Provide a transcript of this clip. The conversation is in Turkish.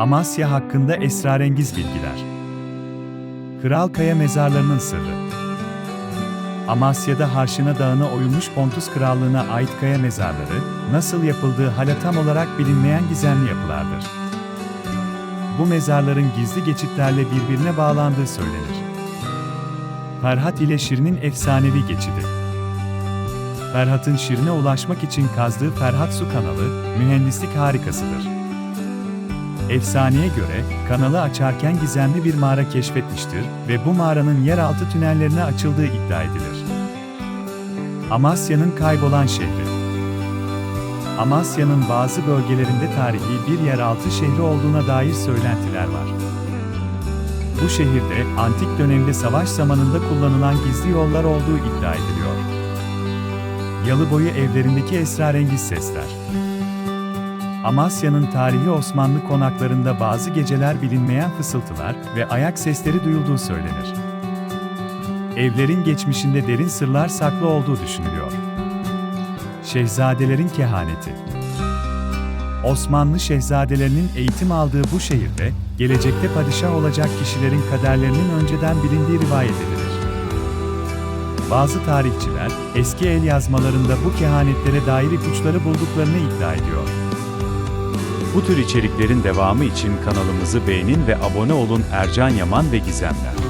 Amasya hakkında esrarengiz bilgiler. Kral Kaya mezarlarının sırrı. Amasya'da Harşina Dağı'na oyulmuş Pontus Krallığı'na ait kaya mezarları, nasıl yapıldığı hala tam olarak bilinmeyen gizemli yapılardır. Bu mezarların gizli geçitlerle birbirine bağlandığı söylenir. Ferhat ile Şirin'in efsanevi geçidi. Ferhat'ın Şirin'e ulaşmak için kazdığı Ferhat Su kanalı, mühendislik harikasıdır. Efsaneye göre, kanalı açarken gizemli bir mağara keşfetmiştir ve bu mağaranın yeraltı tünellerine açıldığı iddia edilir. Amasya'nın kaybolan şehri Amasya'nın bazı bölgelerinde tarihi bir yeraltı şehri olduğuna dair söylentiler var. Bu şehirde antik dönemde savaş zamanında kullanılan gizli yollar olduğu iddia ediliyor. Yalıboyu evlerindeki esrarengiz sesler. Amasya'nın tarihi Osmanlı konaklarında bazı geceler bilinmeyen fısıltılar ve ayak sesleri duyulduğu söylenir. Evlerin geçmişinde derin sırlar saklı olduğu düşünülüyor. Şehzadelerin kehaneti Osmanlı şehzadelerinin eğitim aldığı bu şehirde, gelecekte padişah olacak kişilerin kaderlerinin önceden bilindiği rivayet edilir. Bazı tarihçiler, eski el yazmalarında bu kehanetlere dair ipuçları bulduklarını iddia ediyor. Bu tür içeriklerin devamı için kanalımızı beğenin ve abone olun Ercan Yaman ve Gizemler.